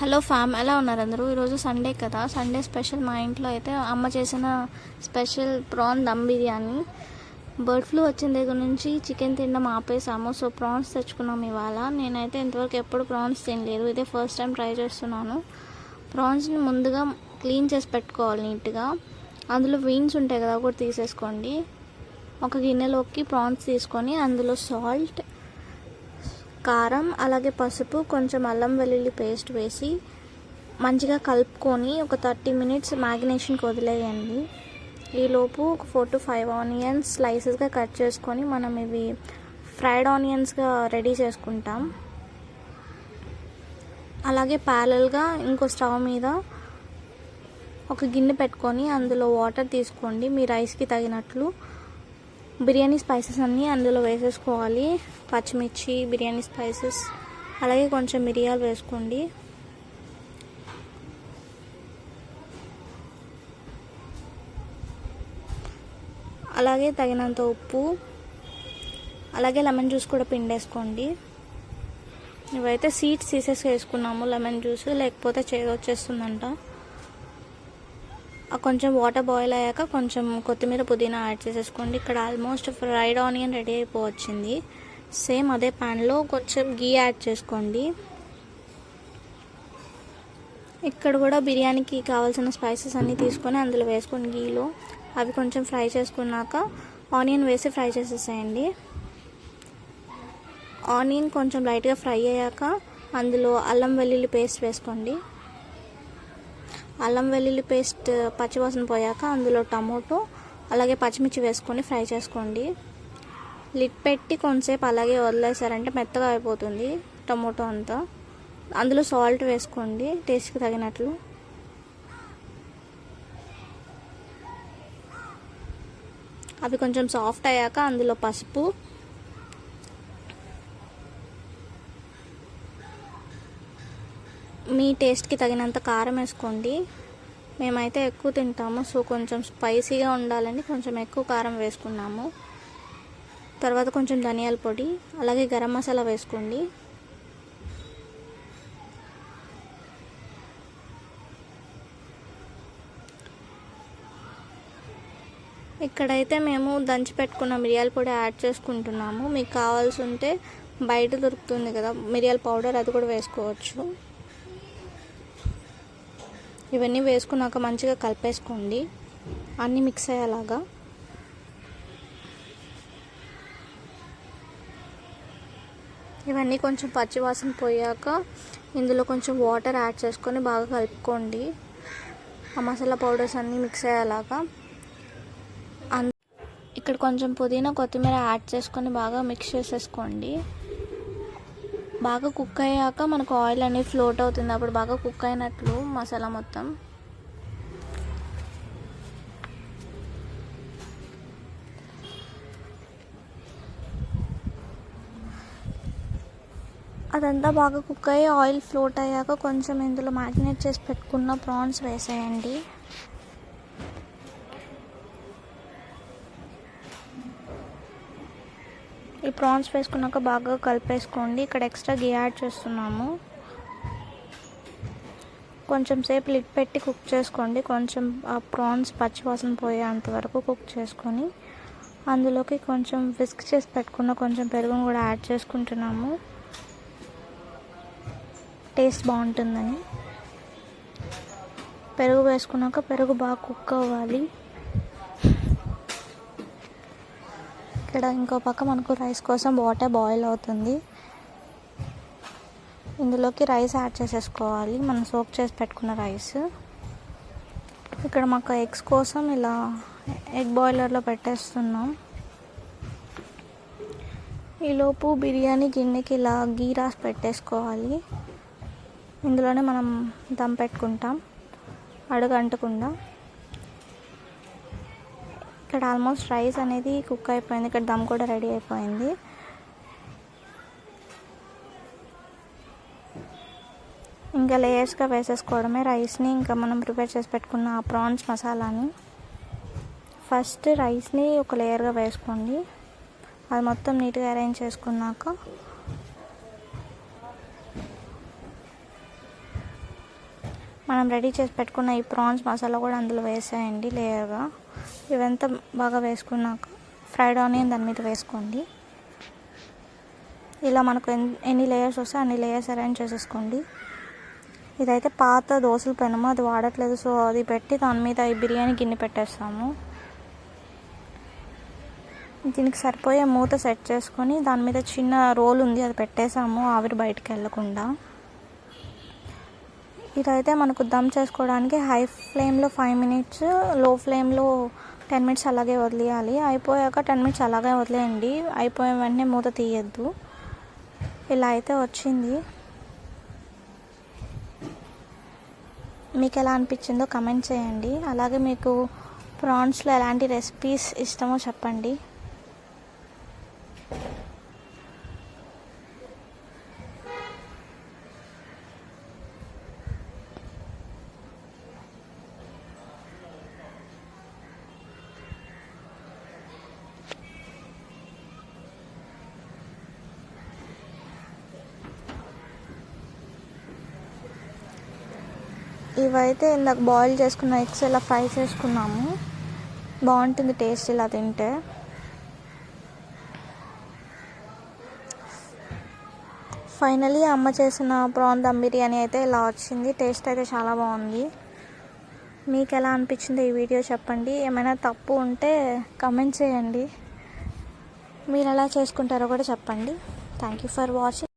Hello ఫ్యామ్ ఎలా ఉన్నారు అందరూ? ఈరోజు సండే కదా. సండే స్పెషల్ మా ఇంట్లో అయితే అమ్మ చేసిన special prawn dum biryani. Bird flu వచ్చిన దగ్గర నుంచి చికెన్ తినడం ఆపేసాము. సో ప్రాన్స్ తెచ్చుకున్నాం ఇవాళ. నేనైతే ఇంతవరకు ఎప్పుడు ప్రాన్స్ తినలేదు. ఇదే ఫస్ట్ టైం ట్రై చేస్తున్నాను. ప్రాన్స్ని ముందుగా క్లీన్ చేసి పెట్టుకోవాలి నీట్గా. అందులో వీన్స్ ఉంటాయి కదా ఒకటి తీసేసుకోండి. ఒక గిన్నెలోకి ప్రాన్స్ తీసుకొని అందులో సాల్ట్ కారం అలాగే పసుపు కొంచెం అల్లం వెల్లుల్లి పేస్ట్ వేసి మంచిగా కలుపుకొని ఒక థర్టీ మినిట్స్ మ్యాగ్నేషన్కి వదిలేయండి. ఈలోపు ఒక ఫోర్ టు ఫైవ్ ఆనియన్స్ స్లైసెస్గా కట్ చేసుకొని మనం ఇవి ఫ్రైడ్ ఆనియన్స్గా రెడీ చేసుకుంటాం. అలాగే ప్యారల్గా ఇంకో స్టవ్ మీద ఒక గిన్నె పెట్టుకొని అందులో వాటర్ తీసుకోండి. మీ రైస్కి తగినట్లు బిర్యానీ స్పైసెస్ అన్నీ అందులో వేసేసుకోవాలి. పచ్చిమిర్చి బిర్యానీ స్పైసెస్ అలాగే కొంచెం మిరియాలు వేసుకోండి. అలాగే తగినంత ఉప్పు అలాగే లెమన్ జ్యూస్ కూడా పిండేసుకోండి. ఇవైతే సీడ్స్ తీసేసి వేసుకున్నాము లెమన్ జ్యూస్ లేకపోతే చేదు వచ్చేస్తుందంట కొంచెం వాటర్ బాయిల్ అయ్యాక కొంచెం కొత్తిమీర పుదీనా యాడ్ చేసేసుకోండి. ఇక్కడ ఆల్మోస్ట్ ఫ్రైడ్ ఆనియన్ రెడీ అయిపోవచ్చింది. సేమ్ అదే ప్యాన్లో కొంచెం గీ యాడ్ చేసుకోండి. ఇక్కడ కూడా బిర్యానీకి కావాల్సిన స్పైసెస్ అన్నీ తీసుకొని అందులో వేసుకొని గీలో అవి కొంచెం ఫ్రై చేసుకున్నాక ఆనియన్ వేసి ఫ్రై చేసేసేయండి. ఆనియన్ కొంచెం లైట్గా ఫ్రై అయ్యాక అందులో అల్లం వెల్లుల్లి పేస్ట్ వేసుకోండి. అల్లం వెల్లుల్లి పేస్ట్ పచ్చివాసన పోయాక అందులో టమోటో అలాగే పచ్చిమిర్చి వేసుకొని ఫ్రై చేసుకోండి. లిడ్ పెట్టి కొంతసేపు అలాగే వదిలేసారంటే మెత్తగా అయిపోతుంది టమోటో అంతా. అందులో సాల్ట్ వేసుకోండి టేస్ట్కి తగినట్లు. అవి కొంచెం సాఫ్ట్ అయ్యాక అందులో పసుపు మీ టేస్ట్కి తగినంత కారం వేసుకోండి. మేమైతే ఎక్కువ తింటాము. సో కొంచెం స్పైసీగా ఉండాలని కొంచెం ఎక్కువ కారం వేసుకున్నాము. తర్వాత కొంచెం ధనియాల పొడి అలాగే గరం మసాలా వేసుకోండి. ఇక్కడైతే మేము దంచి పెట్టుకున్న మిరియాల పొడి యాడ్ చేసుకుంటున్నాము. మీకు కావాల్సి ఉంటే బయట దొరుకుతుంది కదా మిరియాల పౌడర్ అది కూడా వేసుకోవచ్చు. ఇవన్నీ వేసుకున్నాక మంచిగా కలిపేసుకోండి. అన్నీ మిక్స్ అయ్యేలాగా. ఇవన్నీ కొంచెం పచ్చివాసన పోయాక ఇందులో కొంచెం వాటర్ యాడ్ చేసుకొని బాగా కలుపుకోండి. ఆ మసాలా పౌడర్స్ అన్నీ మిక్స్ అయ్యేలాగా. అన్ ఇక్కడ కొంచెం పుదీనా కొత్తిమీర యాడ్ చేసుకొని బాగా మిక్స్ చేసేసుకోండి. బాగా కుక్ అయ్యాక మనకు ఆయిల్ అనేది ఫ్లోట్ అవుతుంది. అప్పుడు బాగా కుక్ అయినట్లు మసాలా మొత్తం. అదంతా బాగా కుక్ అయ్యి ఆయిల్ ఫ్లోట్ అయ్యాక కొంచెం ఇందులో మ్యారినేట్ చేసి పెట్టుకున్న ప్రాన్స్ వేసేయండి. ఈ ప్రాన్స్ వేసుకున్నాక బాగా కలిపేసుకోండి. ఇక్కడ ఎక్స్ట్రా గీ యాడ్ చేస్తున్నాము. కొంచెం సేపు లిడ్ పెట్టి కుక్ చేసుకోండి. కొంచెం ఆ ప్రాన్స్ పచ్చివాసన పోయేంత వరకు కుక్ చేసుకొని అందులోకి కొంచెం విస్క్ చేసి పెట్టుకున్న కొంచెం పెరుగును కూడా యాడ్ చేసుకుంటున్నాము. టేస్ట్ బాగుంటుందని. పెరుగు వేసుకున్నాక పెరుగు బాగా కుక్ అవ్వాలి. ఇక్కడ ఇంకో పక్క మనకు రైస్ కోసం వాటర్ బాయిల్ అవుతుంది. ఇందులోకి రైస్ యాడ్ చేసేసుకోవాలి. మనం సోక్ చేసి పెట్టుకున్న రైస్. ఇక్కడ మాకు ఎగ్స్ కోసం ఇలా ఎగ్ బాయిలర్లో పెట్టేస్తున్నాం. ఈలోపు బిర్యానీ గిన్నెకి ఇలా గీ రాసి పెట్టేసుకోవాలి. ఇందులోనే మనం దమ్ పెట్టుకుంటాం. అడుగంటకుండా. ఇక్కడ ఆల్మోస్ట్ రైస్ అనేది కుక్ అయిపోయింది. ఇక్కడ దమ్ కూడా రెడీ అయిపోయింది. ఇంకా లేయర్స్గా వేసేసుకోవడమే. రైస్ని ఇంకా మనం ప్రిపేర్ చేసి పెట్టుకున్న ఆ ప్రాన్స్ మసాలాని. ఫస్ట్ రైస్ని ఒక లేయర్గా వేసుకోండి. అది మొత్తం నీట్గా అరేంజ్ చేసుకున్నాక మనం రెడీ చేసి పెట్టుకున్న ఈ ప్రాన్స్ మసాలా కూడా అందులో వేసేయండి లేయర్గా. ఇవంతా బాగా వేసుకున్నాక ఫ్రైడ్ ఆనియన్ దాని మీద వేసుకోండి. ఇలా మనకు ఎన్ని లేయర్స్ వస్తే అన్ని లేయర్స్ అరేంజ్ చేసేసుకోండి. ఇదైతే పాత దోశల పెనము అది వాడట్లేదు. సో అది పెట్టి దాని మీద ఈ బిర్యానీ గిన్నె పెట్టేస్తాము. దీనికి సరిపోయే మూత సెట్ చేసుకొని దాని మీద చిన్న రోల్ ఉంది అది పెట్టేసాము ఆవిరి బయటకు వెళ్ళకుండా. ఇదైతే మనకు దమ్ చేసుకోవడానికి హై ఫ్లేమ్లో ఫైవ్ మినిట్స్లో ఫ్లేమ్లో టెన్ మినిట్స్ అలాగే వదిలేయాలి. అయిపోయాక టెన్ మినిట్స్ అలాగే వదిలేయండి. అయిపోయిన వెంటనే మూత తీయద్దు. ఇలా అయితే వచ్చింది. మీకు ఎలా అనిపించిందో కమెంట్ చేయండి. అలాగే మీకు ప్రాన్స్లో ఎలాంటి రెసిపీస్ ఇష్టమో చెప్పండి. ఇవైతే ఇందాక బాయిల్ చేసుకున్న ఎగ్స్ ఇలా ఫ్రై చేసుకున్నాము. బాగుంటుంది టేస్ట్ ఇలా తింటే. ఫైనలీ అమ్మ చేసిన ప్రాన్ దమ్ బిర్యానీ అయితే ఇలా వచ్చింది. టేస్ట్ అయితే చాలా బాగుంది. మీకు ఎలా అనిపించిందో ఈ వీడియో చెప్పండి. ఏమైనా తప్పు ఉంటే కమెంట్ చేయండి. మీరు ఎలా చేసుకుంటారో కూడా చెప్పండి. Thank you for watching